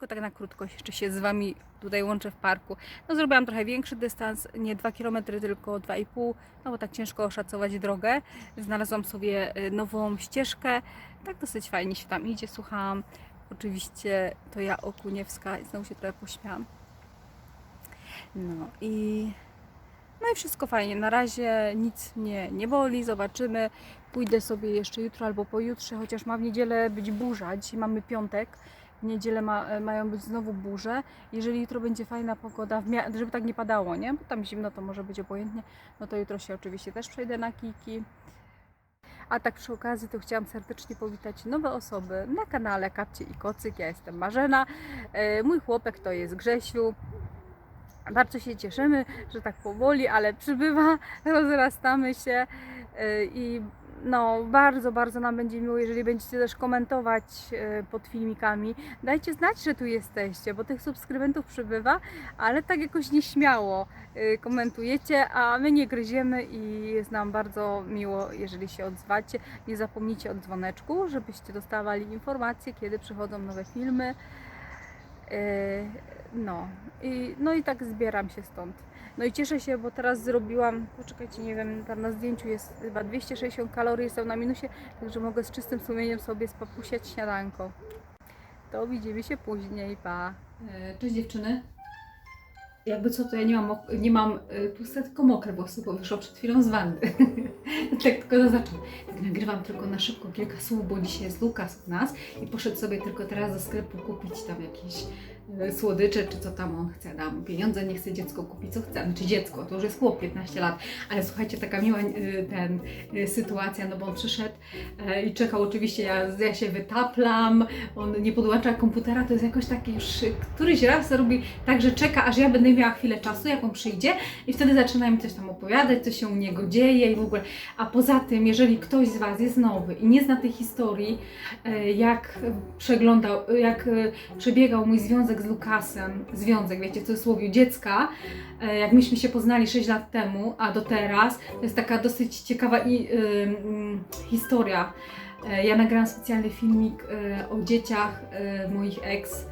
tylko tak na krótko jeszcze się z Wami tutaj łączę w parku. No zrobiłam trochę większy dystans, nie 2 km, tylko 2,5, no bo tak ciężko oszacować drogę. Znalazłam sobie y, nową ścieżkę, tak dosyć fajnie się tam idzie, słuchałam. Oczywiście to ja Okuniewska i znowu się trochę pośmiałam. No i no i wszystko fajnie. Na razie nic mnie nie boli, zobaczymy. Pójdę sobie jeszcze jutro albo pojutrze, chociaż ma w niedzielę być burza. Dzisiaj mamy piątek. W niedzielę ma, e, mają być znowu burze. Jeżeli jutro będzie fajna pogoda, żeby tak nie padało, nie? Bo tam zimno to może być obojętnie. No to jutro się oczywiście też przejdę na kiki. A tak przy okazji to chciałam serdecznie powitać nowe osoby na kanale Kapcie i Kocyk. Ja jestem Marzena. E, Mój chłopek to jest Grzesiu. Bardzo się cieszymy, że tak powoli, ale przybywa, rozrastamy się yy, i no bardzo, bardzo nam będzie miło, jeżeli będziecie też komentować yy, pod filmikami. Dajcie znać, że tu jesteście, bo tych subskrybentów przybywa, ale tak jakoś nieśmiało yy, komentujecie, a my nie gryziemy i jest nam bardzo miło, jeżeli się odzywacie. Nie zapomnijcie o dzwoneczku, żebyście dostawali informacje, kiedy przychodzą nowe filmy. Yy, no i, no i tak zbieram się stąd. No i cieszę się, bo teraz zrobiłam, poczekajcie, nie wiem, tam na zdjęciu jest chyba 260 kalorii, jestem na minusie, także mogę z czystym sumieniem sobie spapusiać śniadanko. To widzimy się później, pa. E, Cześć dziewczyny. Jakby co, to ja nie mam, nie mam y, tłuste, tylko mokre włosy, bo wyszło przed chwilą z wanny. tak tylko zaznaczam. Tak nagrywam tylko na szybko kilka słów, bo dzisiaj jest Lukas u nas i poszedł sobie tylko teraz do sklepu kupić tam jakieś y, słodycze, czy co tam on chce. Dam pieniądze, nie chce dziecko kupić, co chce. Znaczy dziecko, to już jest chłop, 15 lat. Ale słuchajcie, taka miła y, ten, y, sytuacja, no bo on przyszedł i czekał oczywiście, ja, ja się wytaplam, on nie podłącza komputera, to jest jakoś taki już y, któryś raz robi tak, że czeka, aż ja będę miała chwilę czasu, jak on przyjdzie i wtedy zaczyna mi coś tam opowiadać, co się u niego dzieje i w ogóle. A poza tym, jeżeli ktoś z Was jest nowy i nie zna tej historii, e, jak przeglądał, jak e, przebiegał mój związek z Lukasem, związek, wiecie, w cudzysłowie, dziecka, e, jak myśmy się poznali 6 lat temu, a do teraz, to jest taka dosyć ciekawa i, y, mm, historia. Ja nagrałam specjalny filmik e, o dzieciach e, moich ex,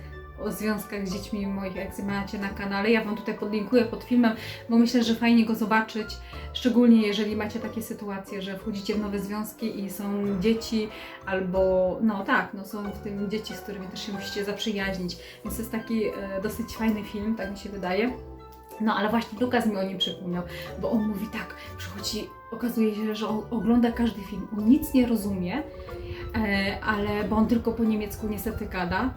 o związkach z dziećmi moich ex macie na kanale. Ja Wam tutaj podlinkuję pod filmem, bo myślę, że fajnie go zobaczyć, szczególnie jeżeli macie takie sytuacje, że wchodzicie w nowe związki i są dzieci, albo no tak, no są w tym dzieci, z którymi też się musicie zaprzyjaźnić. Więc to jest taki e, dosyć fajny film, tak mi się wydaje. No ale właśnie Lukas mi o nim przypomniał, bo on mówi tak, przychodzi, okazuje się, że on ogląda każdy film, on nic nie rozumie, e, ale bo on tylko po niemiecku niestety gada.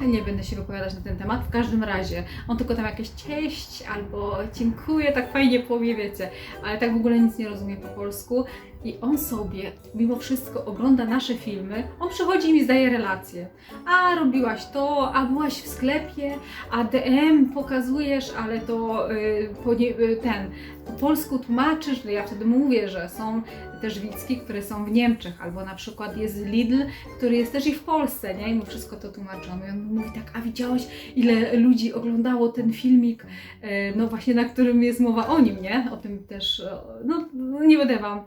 Nie będę się wypowiadać na ten temat. W każdym razie, on tylko tam jakieś cześć albo dziękuję, tak fajnie powie, wiecie, ale tak w ogóle nic nie rozumie po polsku. I on sobie, mimo wszystko, ogląda nasze filmy. On przychodzi i mi zdaje relacje. A robiłaś to, a byłaś w sklepie, a DM pokazujesz, ale to y, po y, ten po polsku tłumaczysz. No ja wtedy mówię, że są też Wicki, które są w Niemczech, albo na przykład jest Lidl, który jest też i w Polsce, nie? I mu wszystko to tłumaczą. I on mówi tak, a widziałaś, ile ludzi oglądało ten filmik, e, no właśnie, na którym jest mowa o nim, nie? O tym też, no nie będę Wam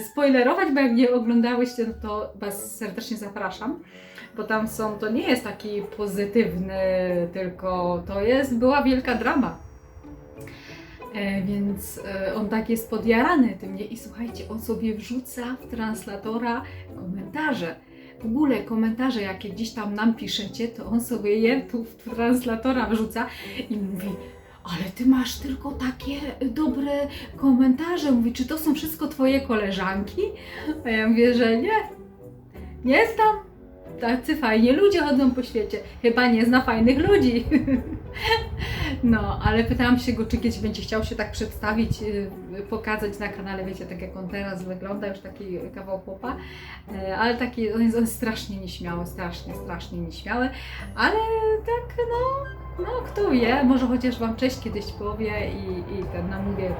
spoilerować, bo jak nie oglądałyście, no to Was serdecznie zapraszam. Bo tam są, to nie jest taki pozytywny, tylko to jest, była wielka drama. E, więc e, on tak jest podjarany tym, nie? I słuchajcie, on sobie wrzuca w translatora komentarze. W ogóle komentarze, jakie gdzieś tam nam piszecie, to on sobie je tu w translatora wrzuca i mówi ale ty masz tylko takie dobre komentarze. Mówi, czy to są wszystko twoje koleżanki? A ja mówię, że nie. Nie znam. Tacy fajni ludzie chodzą po świecie. Chyba nie zna fajnych ludzi. No, ale pytałam się go, czy kiedyś będzie chciał się tak przedstawić, yy, pokazać na kanale, wiecie, tak jak on teraz wygląda, już taki kawał popa, Yy, ale taki, on jest, on jest strasznie nieśmiały, strasznie, strasznie nieśmiały, ale tak, no, no kto wie, może chociaż Wam cześć kiedyś powie i, i ten namówię,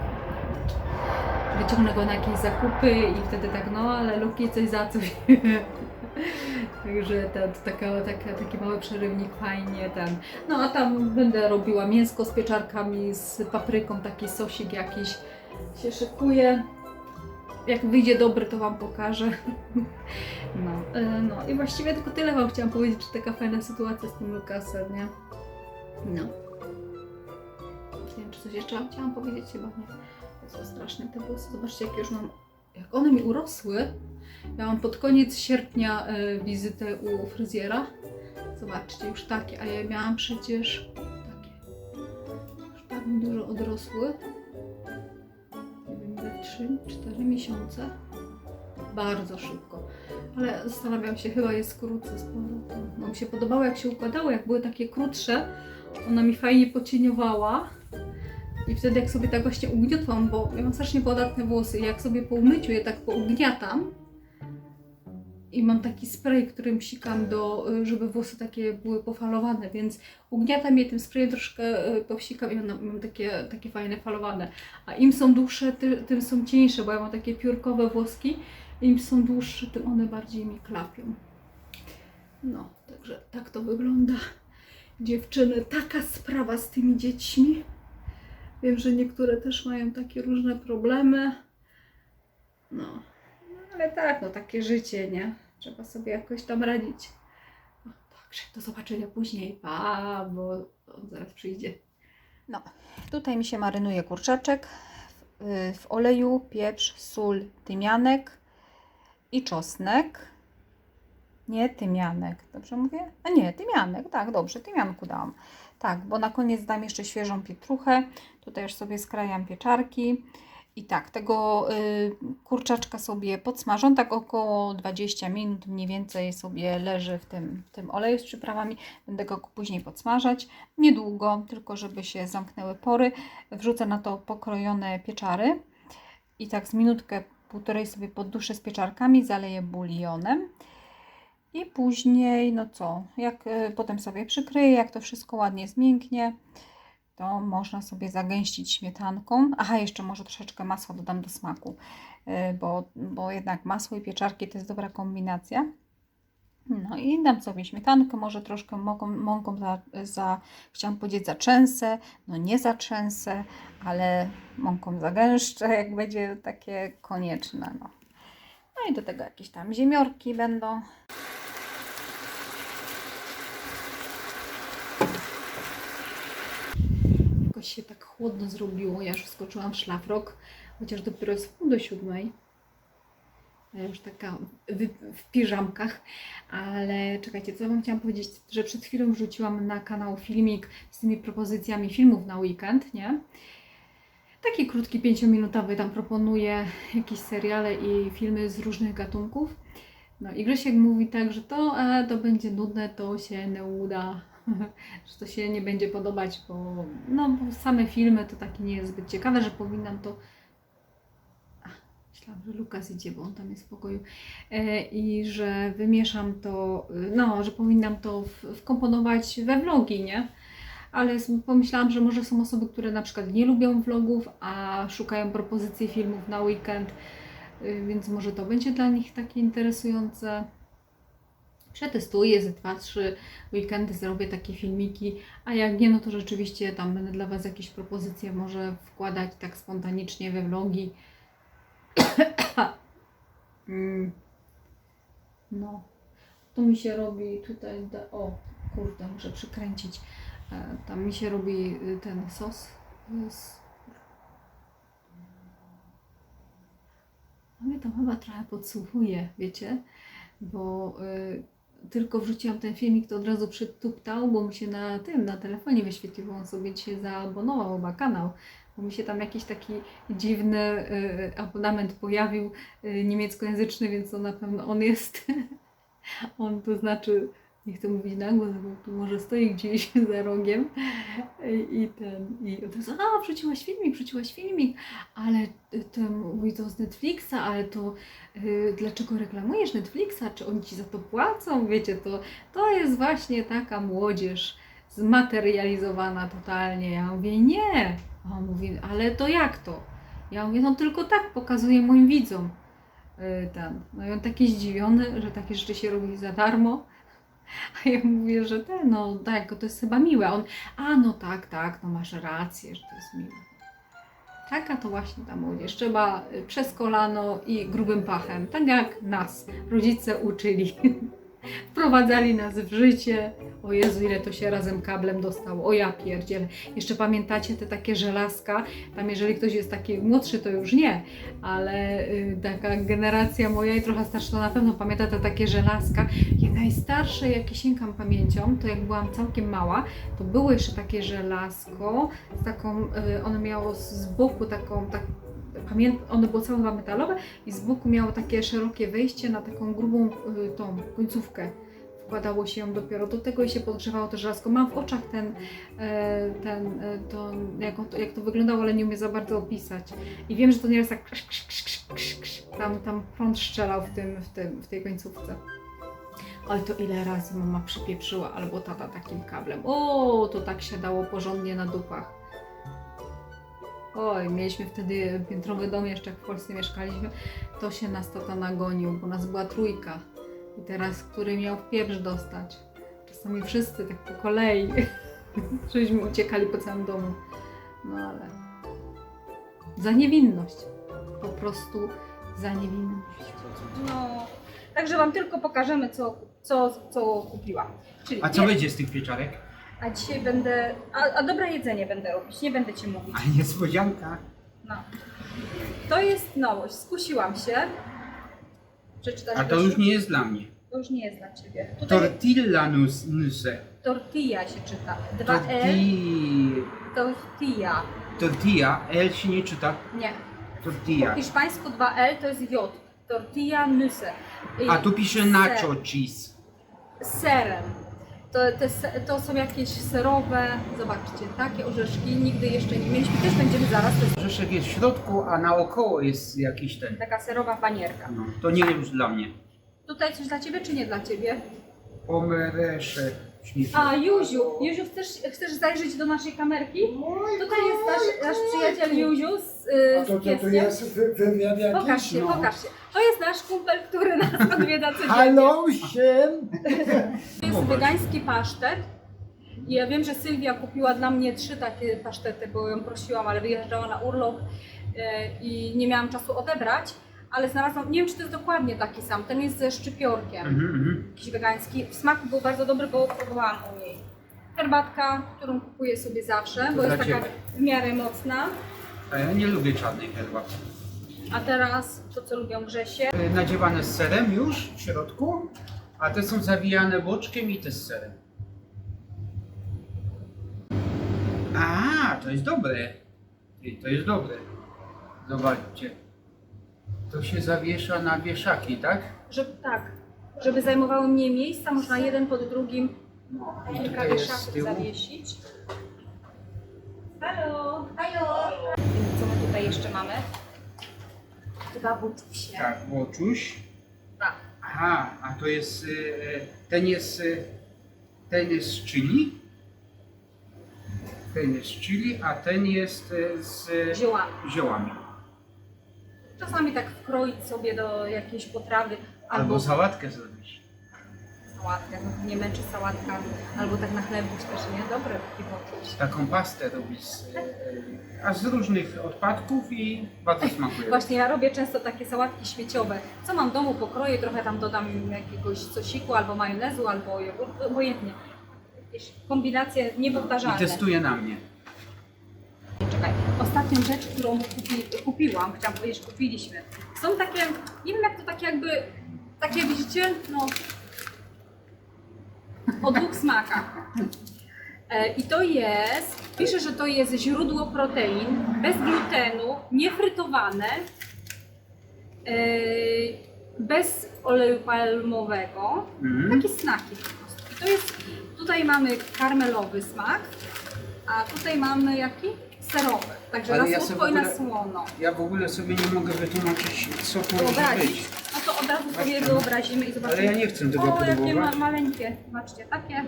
wyciągnę go na jakieś zakupy i wtedy tak, no, ale Luki coś za coś. Także to, to taka, taka, taki mały przerywnik fajnie ten. No a tam będę robiła mięsko z pieczarkami, z papryką, taki sosik jakiś się szykuje. jak wyjdzie dobry, to Wam pokażę. No, e, no i właściwie tylko tyle Wam chciałam powiedzieć, czy taka fajna sytuacja z tym Lukasem, nie? No. Nie wiem, czy coś jeszcze chciałam powiedzieć, chyba nie. To straszne te włosy. Zobaczcie, jak już mam, jak one mi urosły. Ja mam pod koniec sierpnia e, wizytę u fryzjera. Zobaczcie, już takie, a ja miałam przecież takie. Już tak mi dużo odrosły. Nie wiem, ile 3-4 miesiące. Bardzo szybko. Ale zastanawiam się, chyba je skrócę z powrotem. No mi się podobało, jak się układało, jak były takie krótsze. Ona mi fajnie pocieniowała. I wtedy jak sobie tak właśnie ugniotłam, bo ja mam strasznie podatne włosy jak sobie po umyciu je tak pougniatam i mam taki spray, którym sikam do, y, żeby włosy takie były pofalowane, więc ugniatam je tym sprayem troszkę y, powsikam i one- mam takie, takie fajne falowane. A im są dłuższe, ty, tym są cieńsze, bo ja mam takie piórkowe włoski. Im są dłuższe, tym one bardziej mi klapią. No, także tak to wygląda. Dziewczyny, taka sprawa z tymi dziećmi. Wiem, że niektóre też mają takie różne problemy. No, ale tak, no takie życie, nie? Trzeba sobie jakoś tam radzić. No, także do zobaczenia później. Pa, bo on zaraz przyjdzie. No, tutaj mi się marynuje kurczaczek w, y, w oleju, pieprz, sól, tymianek i czosnek. Nie, tymianek. Dobrze mówię? A nie, tymianek. Tak, dobrze, tymianku dałam. Tak, bo na koniec dam jeszcze świeżą pietruchę. Tutaj już sobie skrajam pieczarki. I tak, tego y, kurczaczka sobie podsmażą, tak około 20 minut mniej więcej sobie leży w tym, w tym oleju z przyprawami. Będę go później podsmażać. Niedługo, tylko żeby się zamknęły pory. Wrzucę na to pokrojone pieczary. I tak z minutkę, półtorej sobie podduszę z pieczarkami, zaleję bulionem. I później, no co, jak y, potem sobie przykryję, jak to wszystko ładnie zmięknie, to można sobie zagęścić śmietanką. Aha, jeszcze może troszeczkę masła dodam do smaku, y, bo, bo jednak masło i pieczarki to jest dobra kombinacja. No i dam sobie śmietankę, może troszkę mąką, mąką za, za, chciałam powiedzieć za częsę, no nie za częsę, ale mąką zagęszczę, jak będzie takie konieczne, no. No i do tego jakieś tam ziemiorki będą. Się tak chłodno zrobiło. Ja już wskoczyłam w szlafrok, chociaż dopiero jest pół do siódmej. Ja już taka w, w piżamkach, ale czekajcie, co Wam chciałam powiedzieć, że przed chwilą wrzuciłam na kanał filmik z tymi propozycjami filmów na weekend, nie? Taki krótki, pięciominutowy, tam proponuję jakieś seriale i filmy z różnych gatunków. No i Grzesiek mówi tak, że to, e, to będzie nudne, to się nie uda, że to się nie będzie podobać, bo, no, bo same filmy to takie nie jest zbyt ciekawe, że powinnam to... A, myślałam, że Lukas idzie, bo on tam jest w pokoju. E, I że wymieszam to, y, no, że powinnam to w, wkomponować we vlogi, nie? Ale pomyślałam, że może są osoby, które na przykład nie lubią vlogów, a szukają propozycji filmów na weekend, y, więc może to będzie dla nich takie interesujące. Przetestuję ze 2-3 weekendy, zrobię takie filmiki, a jak nie, no to rzeczywiście tam będę dla Was jakieś propozycje może wkładać tak spontanicznie we vlogi. Mm. No, to mi się robi tutaj, o kurde, muszę przykręcić. E, Tam mi się robi y, ten sos y, z... Mnie to chyba trochę podsłuchuje, wiecie, bo y, tylko wrzuciłam ten filmik, to od razu przytuptał, bo mi się na tym, na telefonie wyświetlił, bo on sobie dzisiaj zaabonował chyba kanał, bo mi się tam jakiś taki dziwny y, abonament pojawił, y, niemieckojęzyczny, więc to na pewno on jest. on to znaczy, nie chcę mówić na głos, bo tu może stoi gdzieś za rogiem. I, ten, i od razu, a wrzuciłaś filmik, wrzuciłaś filmik, ale to mówi to z Netflixa, ale to y, dlaczego reklamujesz Netflixa, czy oni Ci za to płacą, wiecie, to, to jest właśnie taka młodzież zmaterializowana totalnie, ja mówię, nie, a on mówi, ale to jak to? Ja mówię, no tylko tak pokazuję moim widzom. Y, ten, no i on taki zdziwiony, że takie rzeczy się robi za darmo, a ja mówię, że ten, no tak, to jest chyba miłe. A On, a no tak, tak, no masz rację, że to jest miłe. Taka to właśnie ta młodzież. Trzeba y, przez kolano i grubym pachem. Tak jak nas rodzice uczyli. Wprowadzali nas w życie. O Jezu, ile to się razem kablem dostało. O ja pierdzielę. Jeszcze pamiętacie te takie żelazka? Tam jeżeli ktoś jest taki młodszy, to już nie. Ale y, taka generacja moja i trochę starsza to na pewno pamięta te takie żelazka. Ja najstarsze, jakie sięgam pamięcią, to jak byłam całkiem mała, to było jeszcze takie żelazko z taką, y, ono miało z boku taką, tak, pamię, ono było całe chyba metalowe i z boku miało takie szerokie wejście na taką grubą y, tą końcówkę. Wkładało się ją dopiero do tego i się podgrzewało to żelazko. Mam w oczach ten, e, ten e, to, jak, to, jak to wyglądało, ale nie umiem za bardzo opisać. I wiem, że to nieraz tak krz, krz, krz, krz, tam, tam prąd strzelał w, tym, w, tym, w tej końcówce. Oj, to ile razy mama przypieprzyła, albo tata takim kablem. O, to tak się dało porządnie na dupach. Oj, mieliśmy wtedy piętrowy dom jeszcze, jak w Polsce mieszkaliśmy, to się nas tata nagonił, bo nas była trójka. I teraz, który miał w pieprz dostać. Czasami wszyscy tak po kolei. Żeśmy uciekali po całym domu. No ale... Za niewinność. Po prostu za niewinność. No, także Wam tylko pokażemy, co, co, co kupiłam. Czyli A co będzie z tych pieczarek? A dzisiaj będę. A, a dobre jedzenie będę robić, nie będę ci mówić. A niespodzianka. No. To jest nowość. Skusiłam się. Przeczytać A to już nie jest dla mnie. to już nie jest dla ciebie. Tutaj Tortilla nus, nuse. tortilla się czyta. Dwa L Torti... tortilla. Tortilla, L się nie czyta. Nie. Tortilla. Po hiszpańsku 2L to jest J. Tortilla nuse. I A tu pisze nacho cheese. Z serem. To, te, to są jakieś serowe, zobaczcie, takie orzeszki nigdy jeszcze nie mieliśmy. Też będziemy zaraz, to jest Orzeszek jest w środku, a naokoło jest jakiś ten. taka serowa panierka. No, to nie już dla mnie. Tutaj coś dla Ciebie, czy nie dla Ciebie? Omereszek. Śmieszny. A, Juziu, Juziu, chcesz, chcesz zajrzeć do naszej kamerki? Tutaj jest nasz, nasz przyjaciel Juziu z, y, A to, z to, to pieskiem. jest wy- jakiś? Pokaż się, no. pokaż się. To jest nasz kumpel, który nas odwiedza codziennie. Halo, siem! To jest wegański pasztet. I ja wiem, że Sylwia kupiła dla mnie trzy takie pasztety, bo ją prosiłam, ale wyjeżdżała na urlop e, i nie miałam czasu odebrać. Ale znalazłam, nie wiem czy to jest dokładnie taki sam, ten jest ze szczypiorkiem. Mhm, mhm. jakiś wegański. W smaku był bardzo dobry, bo próbowałam u niej. Herbatka, którą kupuję sobie zawsze, bo jest dla taka ciebie. w miarę mocna. A ja nie lubię czarnej herbaty. A teraz to, co lubią Grzesie. Y, Nadziewane z serem już w środku, a te są zawijane boczkiem i też z serem. A, to jest dobre. To jest dobre. Zobaczcie. To się zawiesza na wieszaki, tak? Żeby, tak, żeby zajmowały mniej miejsca, można jeden pod drugim No. I kilka tutaj jest z wieszaków tyłu. zawiesić. Halo! Halo! Co my tutaj jeszcze mamy? Dwa butusie. Tak, boczuś. Tak. Aha, a to jest, y, y, ten jest, y, ten jest z chili. Ten jest z chili, a ten jest y, z Ziołami. ziołami. Czasami tak wkroić sobie do jakiejś potrawy Albo albo sałatkę zrobić. Sałatkę, nie męczy sałatka, albo tak na chlebuś też, nie? Dobre taki poczuć. Taką pastę robić, z, a z różnych odpadków i bardzo smakuje. Właśnie ja robię często takie sałatki śmieciowe. Co mam w domu, pokroję, trochę tam dodam jakiegoś sosiku, albo majonezu, albo jogurtu, obojętnie. Jakieś kombinacje I niepowtarzalne. testuje na mnie. Czekaj, ostatnią rzecz, którą kupi, kupiłam, chciałam powiedzieć, kupiliśmy. Są takie, nie wiem jak to takie jakby, takie widzicie, no o dwóch smakach. E, I to jest, pisze, że to jest źródło protein, bez glutenu, niefrytowane, e, bez oleju palmowego. Mhm. Takie snaki po prostu. I to jest, tutaj mamy karmelowy smak, a tutaj mamy jaki? Serowy. Także Ale na ja słodko i na ogóle- słono. Ja w ogóle sobie nie mogę wytłumaczyć, co to może być. Od razu sobie wyobrazimy i zobaczymy. Ale ja nie chcę tego O, jakie ma próbować. maleńkie. Zobaczcie, takie.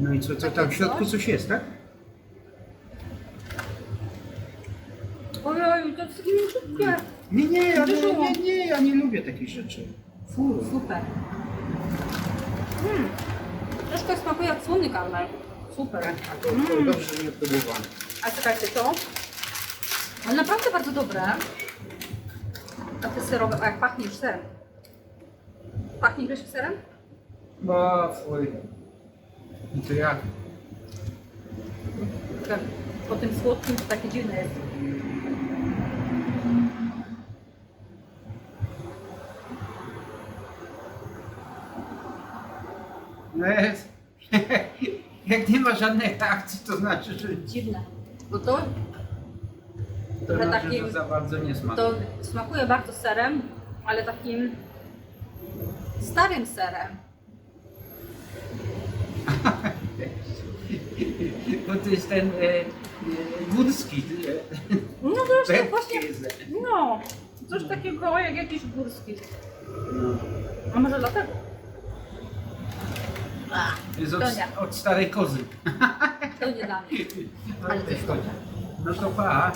No i co, co tam w środku coś? jest, tak? Ojej, to jest takie mięciutkie. Nie, nie, ja nie, nie, nie, ja nie lubię takich rzeczy. Fu. Super. Mm. Troszkę smakuje jak słony karmel. Super. A to, to dobrze, że nie próbowałem. A czekajcie, to. Ale naprawdę bardzo dobre. A te serowe, a jak pachnie już serem. Pachnie Grzesiu serem? Bo fuj. I to jak? Tak. Po tym słodkim to takie dziwne jest. No jest. Jak nie ma żadnej reakcji, to znaczy, że Dziwne. To, to, Trochę znaczy, takim- że za bardzo nie smakuje. to smakuje bardzo serem, ale takim starym serem. Bo to jest ten e, e, górski. No Pepki właśnie, jest. no, coś takiego jak jakiś górski. No. A może dlatego? Jest To od, od starej kozy. To nie dla mnie. Ale to chodzi. No to pa.